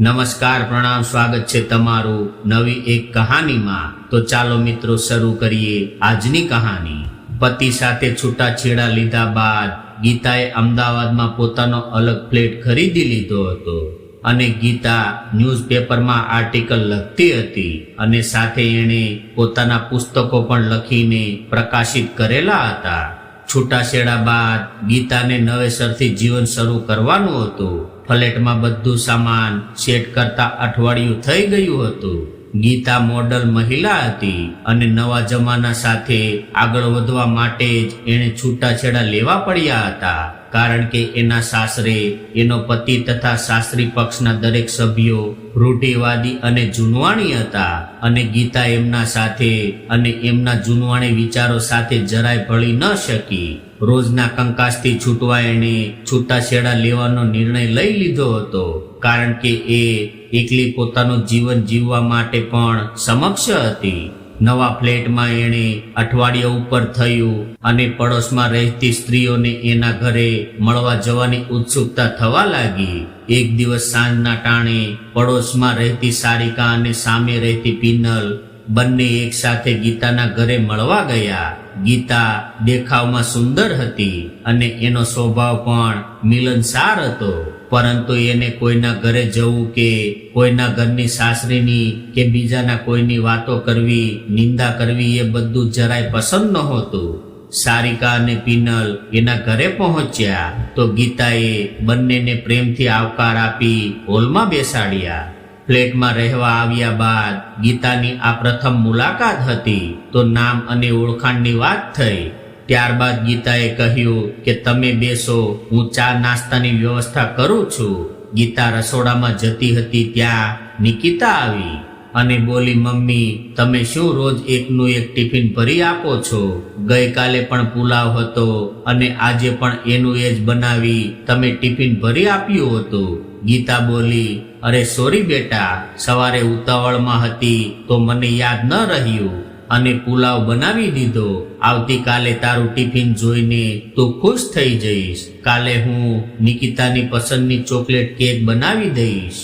નમસ્કાર, પ્રણામ, સ્વાગત છે તમારું નવી એક કહાનીમાં. તો ચાલો મિત્રો શરૂ કરીએ આજની કહાની. પતિ સાથે છૂટાછેડા લીધા બાદ ગીતાએ અમદાવાદમાં પોતાનો અલગ ફ્લેટ ખરીદી લીધો હતો અને ગીતા ન્યૂઝપેપરમાં આર્ટિકલ લખતી હતી અને સાથે એણે પોતાના પુસ્તકો પણ લખીને પ્રકાશિત કરેલા હતા. છૂટાછેડા બાદ ગીતાને નવેસરથી જીવન શરૂ કરવાનું હતું. ફ્લેટમાં બધું સામાન સેટ કરતા અઠવાડિયું થઈ ગયું હતું. ગીતા મોડલ મહિલા હતી અને નવા જમાના સાથે આગળ વધવા માટે જ એણે છૂટાછેડા લેવા પડ્યા હતા. કારણ કે એના સાસરે, એનો પતિ તથા સાસરી પક્ષના દરેક સભ્યો રૂઢિવાદી અને જૂનવાણી હતા અને ગીતા એમના સાથે અને એમના જૂનવાણી વિચારો સાથે જરાય ભળી ન શકી. રોજના કંકાસથી છૂટવા એણે છૂટાછેડા લેવાનો નિર્ણય લઈ લીધો હતો. કારણ કે એ એકલી પોતાનું જીવન જીવવા માટે પણ સમક્ષ હતી. નવા ફ્લેટમાં એણે અઠવાડિયા ઉપર થયું અને પડોશમાં રહેતી સ્ત્રીઓને એના ઘરે મળવા જવાની ઉત્સુકતા થવા લાગી. એક દિવસ સાંજના ટાણે પડોશમાં રહેતી સારિકા અને સામે રહેતી પિનલ બંને એકસાથે ગીતાના ઘરે મળવા ગયા. ગીતા દેખાવમાં સુંદર હતી અને એનો સ્વભાવ પણ મિલનસાર હતો. પરંતુ એને કોઈના ઘરે જવું કે કોઈના ઘરની સાસરીની કે બીજાના કોઈની વાતો કરવી, નિંદા કરવી એ બધું જરાય પસંદ નહોતું. સારિકા અને પિનલ એના ઘરે પહોંચ્યા તો ગીતાએ બંનેને પ્રેમથી આવકાર આપી હોલમાં બેસાડ્યા. ફ્લેટમાં રહેવા આવ્યા બાદ ગીતાની આ પ્રથમ મુલાકાત હતી તો નામ અને ઓળખાણની વાત થઈ. ત્યારબાદ ગીતાએ કહ્યું કે, તમે બેસો, હું ચા નાસ્તાની વ્યવસ્થા કરું છું. ગીતા રસોડામાં જતી હતી ત્યાં નિકિતા આવી અને બોલી, મમ્મી, તમે શું રોજ એકનું એક ટિફિન ભરી આપો છો? ગઈકાલે પણ પુલાવ હતો અને આજે પણ એનું એ જ બનાવી તમે ટિફિન ભરી આપ્યું હતું. ગીતા બોલી અરે સોરી બેટા, સવારે ઉતાવળમાં હતી તો મને યાદ ન રહ્યું અને પુલાવ બનાવી દીધો. આવતીકાલે તારું ટિફિન જોઈને તું ખુશ થઈ જઈશ. કાલે હું નિકિતાની પસંદની ચોકલેટ કેક બનાવી દઈશ.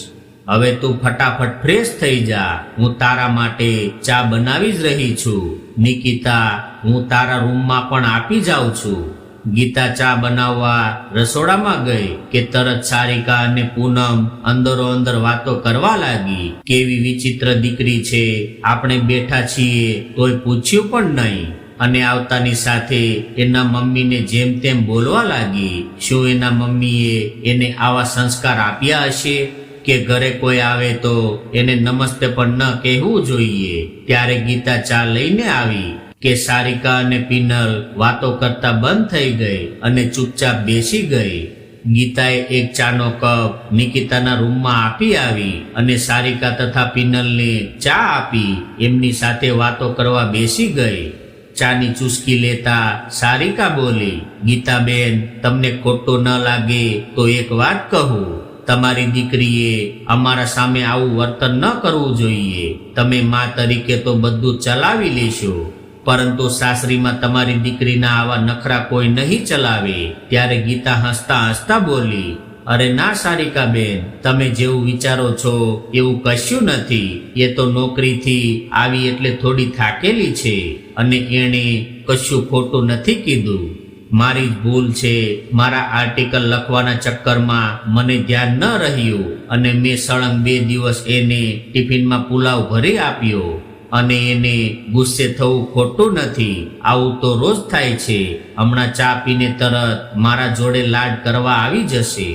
હવે તું ફટાફટ ફ્રેશ થઈ જા. હું તારા માટે ચા બનાવી જ રહી છું. નિકિતા, હું તારા રૂમમાં પણ આપી જાઉં છું. ગીતા ચા બનાવવા રસોડામાં ગઈ કે તરત સારિકા અને પૂનમ અંદરો અંદર વાતો કરવા લાગી. કેવી વિચિત્ર દીકરી છે. આપણે બેઠા છીએ તોય પૂછ્યું પણ નહીં. અને આવતાની સાથે એના મમ્મીને જેમ તેમ બોલવા લાગી. શું એના મમ્મીએ એને આવા સંસ્કાર આપ્યા હશે? કે ઘરે કોઈ આવે તો એને નમસ્તે પણ ન કહેવું જોઈએ. ત્યારે ગીતા ચા લઈને આવી. કે સારિકા અને પિનલ વાતો કરતા બંધ થઈ ગઈ અને ચૂપચાપ બેસી ગઈ. ગીતાએ એક ચાનો કપ નિકિતાના રૂમમાં આપી આવી અને સારિકા તથા પિનલને ચા આપી. એમની સાથે વાતો કરવા બેસી ગઈ. ચાની ચુસ્કી લેતા સારિકા બોલી, ગીતાબેન, તમને ખોટું ન લાગે તો એક વાત કહું. તમારી દીકરીએ અમારા સામે આવું વર્તન ન કરવું જોઈએ. તમે મા તરીકે તો બધું ચલાવી લેશો. પરંતુ સાસરીમાં તમારી દીકરીના આવા નખરા કોઈ નહીં ચલાવે. ત્યારે ગીતા હસતા હસતા બોલી, અરે ના સારિકા બેન, તમે જેવું વિચારો છો, એવું કશું નથી. એ તો નોકરીથી આવી એટલે થોડી થાકેલી છે અને એણે કશું ખોટું નથી કીધું. મારી ભૂલ છે, મારા આર્ટિકલ લખવાના ચક્કરમાં મને ધ્યાન ન રહ્યું અને મેં સળંગ બે દિવસ એને ટિફિનમાં પુલાવ ભરી આપ્યો. અને એને ગુસ્સે થવું ખોટું નથી. આવું તો રોજ થાય છે. હમણાં ચા પીને તરત મારા જોડે લાડ કરવા આવી જશે.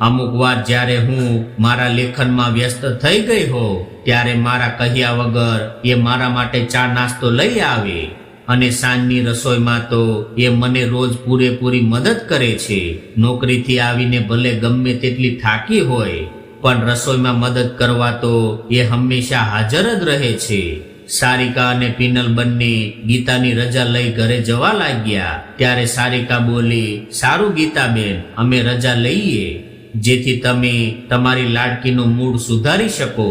અમુક વાર જ્યારે હું મારા લેખનમાં વ્યસ્ત થઈ ગઈ હો ત્યારે મારા કહ્યા વગર એ મારા માટે ચા નાસ્તો લઈ આવે અને સાંજની રસોઈમાં તો એ મને રોજ પૂરેપૂરી મદદ કરે છે. નોકરીથી આવીને ભલે ગમે તેટલી થાકી હોય, પણ રસોઈમાં મદદ કરવા તો એ હંમેશા હાજર જ રહે છે. સારિકા અને પિનલ બંને ગીતાની રજા લઈ ઘરે જવા લાગ્યા. ત્યારે સારિકા બોલી, સારું ગીતાબેન અમે રજા લઈએ, જેથી તમે તમારી લાડકીનું મૂડ સુધારી શકો.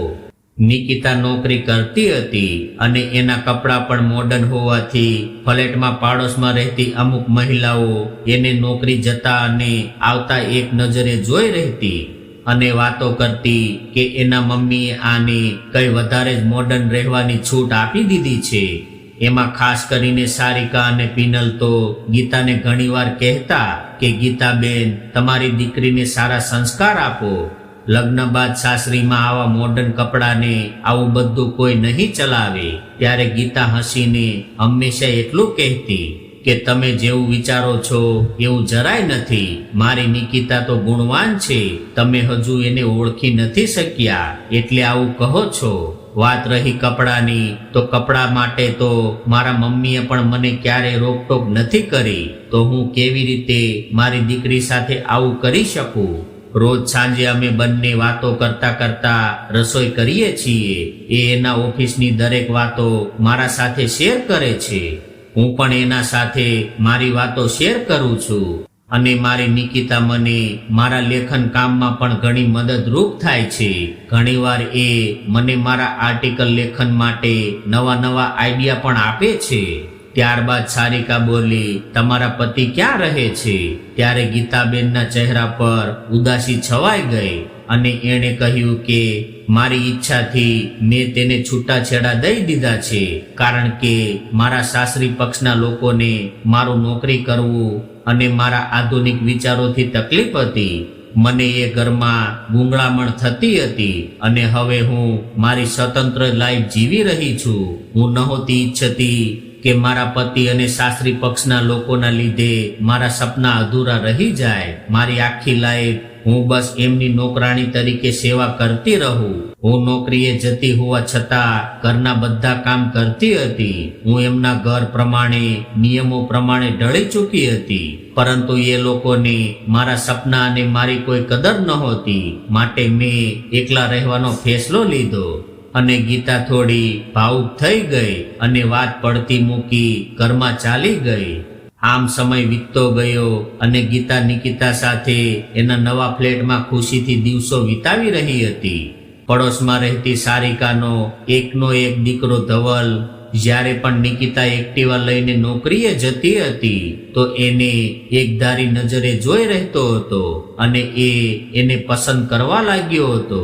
નિકિતા નોકરી કરતી હતી અને એના કપડાં પણ મોડર્ન હોવાથી ફ્લેટમાં પાડોશમાં રહેતી અમુક મહિલાઓ એને નોકરી જતા અને આવતા એક નજરે જોઈ રહેતી. અને વાતો કરતી કે એના મમ્મીએ આને કઈ વધારે જ મોડર્ન રહેવાની છૂટ આપી દીધી છે. એમાં ખાસ કરીને સારિકા અને પિનલ તો ગીતાને ઘણીવાર કહેતા કે, ગીતાબેન, તમારી દીકરીને સારા સંસ્કાર આપો. લગ્ન બાદ સાસરીમાં આવા મોડર્ન કપડાને આવું બધું કોઈ નહીં ચલાવે. ત્યારે ગીતા હસીને હંમેશા એટલું કહેતી. કે તમે જેવું વિચારો છો, એવું જરાય નથી. મારી નિકિતા તો ગુણવાન છે. તમે હજુ એને ઓળખી નથી શક્યા. એટલે આવું કહો છો. વાત રહી કપડાની, તો કપડા માટે તો મારા મમ્મીએ પણ મને ક્યારે રોકટોક નથી કરી. તો હું કેવી રીતે મારી દીકરી સાથે આવું કરી શકું? રોજ સાંજે અમે બંને વાતો કરતા કરતા રસોઈ કરીએ છીએ. એ એના ઓફિસની દરેક વાતો મારા સાથે શેર કરે છે. હું પણ એના સાથે મારી વાતો શેર કરું છું અને મારી નિકિતા મને મારા લેખન કામમાં પણ ઘણી મદદરૂપ થાય છે. ઘણીવાર એ મને મારા આર્ટિકલ લેખન માટે નવા નવા આઈડિયા પણ આપે છે. ત્યારબાદ સારિકા બોલી, તમારા પતિ ક્યાં રહે છે? ત્યારે ગીતાબેનના ચહેરા પર ઉદાસી છવાઈ ગઈ અને એણે કહ્યું કે મારી ઈચ્છાથી મેં તેને છૂટાછેડા દઈ દીધા છે, કારણ કે મારા સાસરી પક્ષના લોકોને મારું નોકરી કરવું અને મારા આધુનિક વિચારોથી તકલીફ હતી. મને એ ઘરમાં ગુંગળામણ થતી હતી અને હવે હું મારી સ્વતંત્ર લાઈફ જીવી રહી છું. હું નહોતી ઈચ્છતી કે મારા પતિ અને સાસરી પક્ષના લોકોના લીધે મારા સપના અધૂરા રહી જાય. મારી આખી લાઈફ હું બસ એમની નોકરાણી તરીકે સેવા કરતી રહું. હું નોકરીએ જતી હોવા છતાં ઘરના બધા કામ કરતી હતી. હું એમના ઘર પ્રમાણે, નિયમો પ્રમાણે ઢળી ચૂકી હતી. પરંતુ એ લોકોને મારા સપના અને મારી કોઈ કદર નહોતી. માટે મેં એકલા રહેવાનો ફેસલો લીધો. અને ગીતા થોડી ભાવુક થઈ ગઈ અને વાત પડતી મૂકી ઘરમાં ચાલી ગઈ. આમ સમય વીતતો ગયો અને ગીતા નિકિતા સાથે એના નવા ફ્લેટમાં ખુશીથી દિવસો વિતાવી રહી હતી. પડોશમાં રહેતી સારિકાનો એકનો એક દીકરો ધવલ જ્યારે પણ નિકિતા એક્ટિવા લઈને નોકરીએ જતી હતી તો એને એકધારી નજરે જોઈ રહેતો હતો અને એ એને પસંદ કરવા લાગ્યો હતો.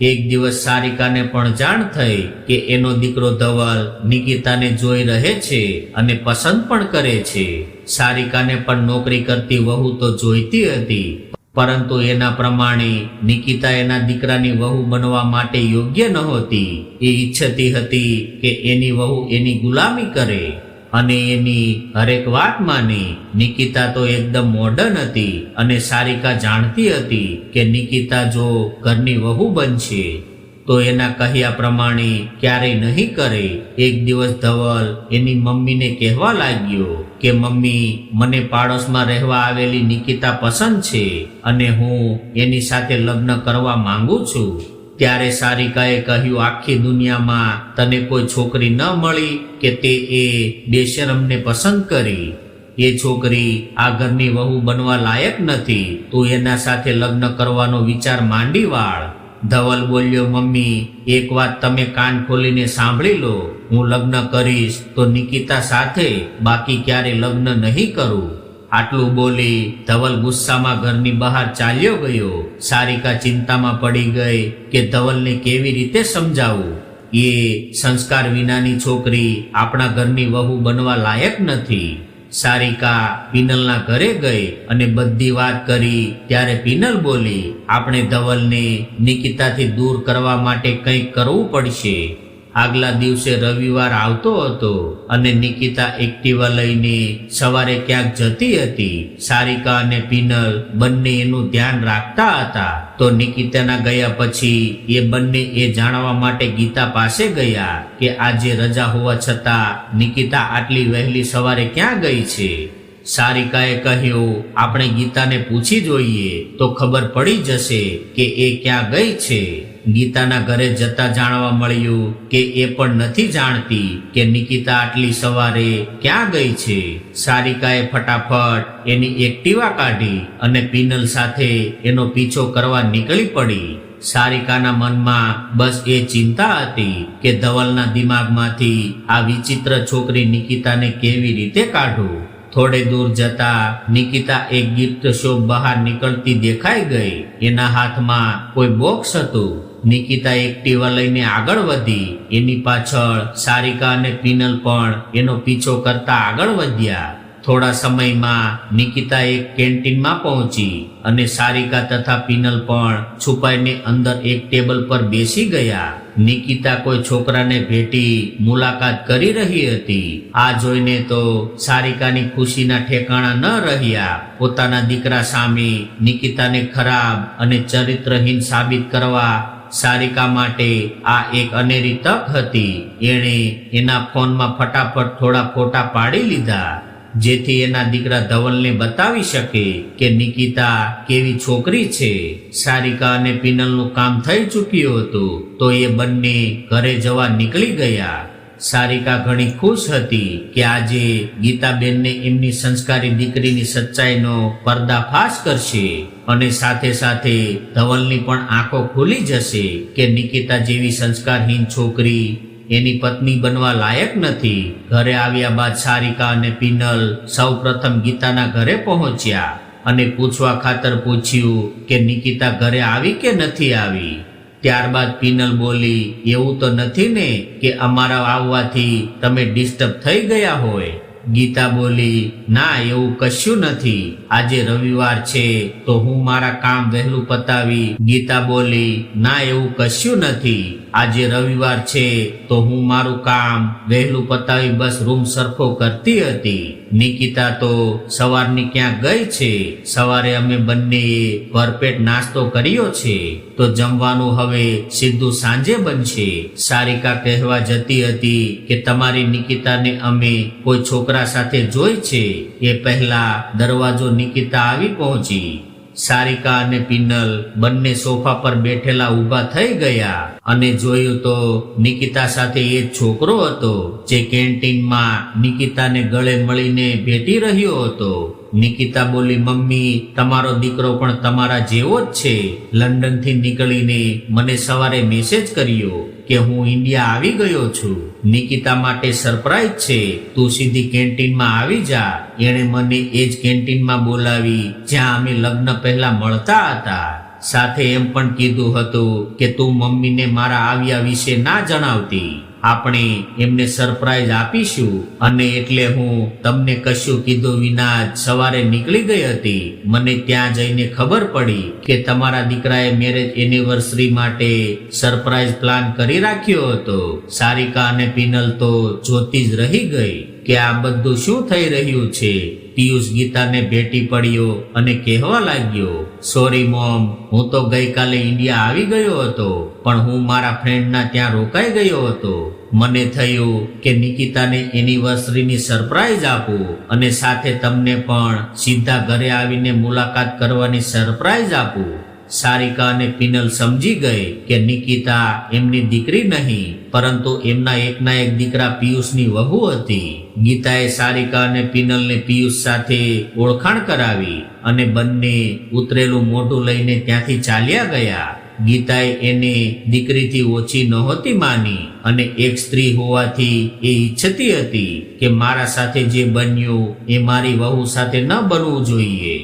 એક દિવસ સારિકાને પણ જાણ થઈ કે એનો દીકરો ધવલ નિકિતાને જોઈ રહે છે અને પસંદ પણ કરે છે. સારિકાને પણ નોકરી કરતી વહુ તો જોઈતી હતી, પરંતુ એના પ્રમાણે નિકિતા એના દીકરાની વહુ બનવા માટે યોગ્ય નહોતી એ ઈચ્છતી હતી કે એની વહુ એની ગુલામી કરે. અને એની હરેક વાત માની નિકિતા તો એકદમ મોડર્ન હતી અને સારિકા જાણતી હતી કે નિકિતા જો ઘરની વહુ બનશે, તો એના કહ્યા પ્રમાણે ક્યારેય નહીં કરે. એક દિવસ ધવલ એની મમ્મીને કહેવા લાગ્યો કે, મમ્મી, મને પાડોશમાં રહેવા આવેલી નિકિતા પસંદ છે અને હું એની સાથે લગ્ન કરવા માંગુ છું. ત્યારે સારિકાએ કહ્યું, આખી દુનિયામાં તને કોઈ છોકરી ન મળી કે તે એ બેશરમને પસંદ કરી. એ છોકરી આ ઘરની વહુ બનવા લાયક નથી. તું એના સાથે લગ્ન કરવાનો વિચાર માંડી વાળ. ધવલ બોલ્યો, મમ્મી, એક વાત તમે કાન ખોલીને સાંભળી લો. હું લગ્ન કરીશ તો નિકિતા સાથે, બાકી ક્યારે લગ્ન નહીં કરું. આટલું બોલી ધવલ ગુસ્સામાં ઘરની બહાર ચાલ્યો ગયો. સારિકા ચિંતામાં પડી ગઈ કે ધવલને કેવી રીતે સમજાવું? એ સંસ્કાર વિનાની છોકરી આપણા ઘરની વહુ બનવા લાયક નથી. સારિકા પિનલના ઘરે ગઈ અને બધી વાત કરી ત્યારે પિનલ બોલી, આપણે ધવલને નિકિતાથી દૂર કરવા માટે કંઈક કરવું પડશે. આગલા દિવસે રવિવાર આવતો હતો અને નિકિતા એક્ટિવા લઈને સવારે ક્યાંક જતી હતી. સારિકા અને પિનલ બંને એનું ધ્યાન રાખતા હતા. તો નિકિતાના ગયા પછી એ બંને એ જાણવા માટે ગીતા પાસે ગયા કે આજે રજા હોવા છતાં નિકિતા આટલી વહેલી સવારે ક્યાં ગઈ છે? સારિકાએ કહ્યું, આપણે ગીતાને પૂછી જોઈએ તો ખબર પડી જશે કે એ ક્યાં ગઈ છે. ગીતાના ઘરે જતા જાણવા મળ્યું કે એ પણ નથી જાણતી કે નિકિતા આટલી સવારે ક્યાં ગઈ છે. સારિકાએ ફટાફટ એની એક્ટિવા કાઢી અને પિનલ સાથે એનો પીછો કરવા નીકળી પડી. સારિકાના મનમાં બસ એ ચિંતા હતી કે ધવલના દિમાગમાંથી આ વિચિત્ર છોકરી નિકિતાને કેવી રીતે કાઢું? થોડે દૂર જતા નિકિતા એક ગિફ્ટ શોપ બહાર નીકળતી દેખાઈ ગઈ. એના હાથમાં કોઈ બોક્સ હતું. નિકિતા એક્ટિવા લઈને આગળ વધી. એની પાછળ સારિકા અને પિનલ પણ એનો પીછો કરતા આગળ વધ્યા. થોડા સમયમાં નિકિતા એક કેન્ટીનમાં પહોંચી અને સારિકા તથા પિનલ પણ છુપાઈને અંદર એક ટેબલ પર બેસી ગયા. નિકિતા કોઈ છોકરાને ભેટી મુલાકાત કરી રહી હતી. આ જોઈને તો સારિકાની ખુશીના ઠેકાણા ન રહ્યા. પોતાના દીકરા સામે નિકિતાને ખરાબ અને ચરિત્રહીન સાબિત કરવા સારિકા માટે આ એક અનેરી તક હતી. એણે એના ફોનમાં ફટાફટ થોડા ફોટા પાડી લીધા. જેથી એના દીકરા ધવલને બતાવી શકે કે નિકિતા કેવી છોકરી છે. સારિકા અને પિનલનું કામ થઈ ચૂક્યું હતું, તો એ બંને ઘરે જવા નીકળી ગયા. સારિકા ઘણી ખુશ હતી કે આજે ગીતાબેનને એમની સંસ્કારી દીકરીની સચ્ચાઈનો પર્દાફાશ કરશે અને સાથે સાથે ધવલની પણ આંખો ખુલી જશે કે નિકિતા જેવી સંસ્કારહીન છોકરી એની પત્ની બનવા લાયક નથી. ઘરે આવ્યા બાદ સારિકા અને પિનલ સૌ પ્રથમ ગીતાના ઘરે પહોંચ્યા અને પૂછવા ખાતર પૂછ્યું કે નિકિતા ઘરે આવી કે નથી આવી? ત્યારબાદ પિનલ બોલી, એવું તો નથી ને કે અમારા આવવાથી તમે ડિસ્ટર્બ થઈ ગયા હોય. ગીતા બોલી, ના, એવું કશું નથી. આજે રવિવાર છે, તો હું મારા કામ વહેલું પતાવી. ગીતા બોલી, ના, એવું કશું નથી. આજે રવિવાર છે, તો હું મારું કામ વહેલું પતાવી બસ રૂમ સરખો કરતી હતી. નિકિતા તો સવારની ક્યાં ગઈ છે? સવારે અમે બંનેએ ભરપેટ નાસ્તો કર્યો છે. તો જમવાનું હવે સીધું સાંજે બનશે. સારિકા કહેવા જતી હતી કે તમારી નિકિતાને અમે કોઈ છોકરા સાથે જોઈ છે. એ પહેલા દરવાજો નિકિતા આવી પહોંચી. સારિકા અને પિનલ બંને સોફા પર બેઠેલા ઊભા થઈ ગયા અને જોયું તો નિકિતા સાથે એ છોકરો હતો જે કેન્ટીનમાં નિકિતાને ગળે મળીને ભેટી રહ્યો હતો. નિકિતા બોલી, મમ્મી, તમારો દીકરો પણ તમારા જેવો જ છે. લંડનથી નીકળીને મને સવારે મેસેજ કર્યો કે હું ઇન્ડિયા આવી ગયો છું. નિકિતા માટે સરપ્રાઈઝ છે. તું સીધી કેન્ટીનમાં આવી જા. એણે મને એ જ કેન્ટીનમાં બોલાવી, જ્યાં અમે લગ્ન પહેલા મળતા હતા. સાથે એમ પણ કીધું હતું કે તું મમ્મીને મારા આવ્યા વિશે ના જણાવતી. આપણે એમને સરપ્રાઈઝ આપીશું. અને એટલે હું તમને કશું કીધું વિના સવારે નીકળી ગઈ હતી. મને ત્યાં જઈને ખબર પડી કે તમારા દીકરાએ મેરેજ એનિવર્સરી માટે સરપ્રાઈઝ પ્લાન કરી રાખ્યો હતો. સારિકા અને પિનલ તો જોતી જ રહી ગઈ કે આ બધું શું થઈ રહ્યું છે? પિયુષ ગીતાને ભેટી પડ્યો અને કહેવા લાગ્યો સોરી મોમ હું તો ગઈકાલે ઇન્ડિયા આવી ગયો હતો. પણ હું મારા ફ્રેન્ડના ત્યાં રોકાઈ ગયો હતો. મને થયું કે નિકિતાને એનિવર્સરીની સરપ્રાઈઝ આપું અને સાથે તમને પણ સીધા ઘરે આવીને મુલાકાત કરવાની સરપ્રાઈઝ આપું. સારિકા અને પિનલ સમજી ગઈ કે નિકિતા એમની દીકરી નહીં, પરંતુ એમના એકના એક દીકરા પિયુષની વહુ હતી. ગીતાએ સારિકા અને પિનલને પિયુષ સાથે ઓળખાણ કરાવી અને બંને ઉતરેલું મોઢું લઈને ત્યાંથી ચાલ્યા ગયા. ગીતાએ એને દીકરીથી ઓછી નહોતી માની અને એક સ્ત્રી હોવાથી એ ઈચ્છતી હતી કે મારા સાથે જે બન્યું એ મારી વહુ સાથે ન બનવું જોઈએ.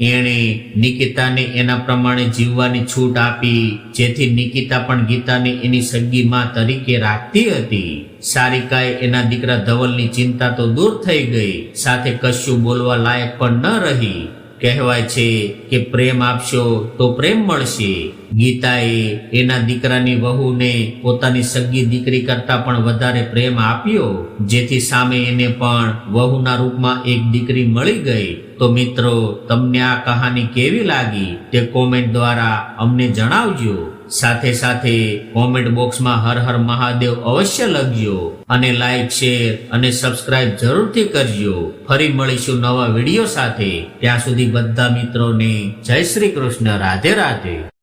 એણે નિકિતાને એના પ્રમાણે જીવવાની છૂટ આપી, જેથી નિકિતા પણ ગીતાને એની સગી માં તરીકે રાખતી હતી. સારિકાએ એના દીકરા ધવલની ચિંતા તો દૂર થઈ ગઈ, સાથે કશું બોલવા લાયક પણ ન રહી. કહેવાય છે કે પ્રેમ આપશો તો પ્રેમ મળશે. ગીતાએ એના દીકરાની વહુને પોતાની સગી દીકરી કરતા પણ વધારે પ્રેમ આપ્યો, જેથી સામે એને પણ વહુના રૂપમાં એક દીકરી મળી ગઈ. તો મિત્રો, તમને આ કહાની કેવી લાગી તે કોમેન્ટ દ્વારા અમને જણાવજો. સાથે સાથે કોમેન્ટ બોક્સમાં હર હર મહાદેવ અવશ્ય લખજો અને લાઈક શેર અને સબસ્ક્રાઇબ જરૂરથી કરજો. ફરી મળીશું નવા વીડિયો સાથે. ત્યાં સુધી બધા મિત્રોને જય શ્રી કૃષ્ણ. રાધે રાધે.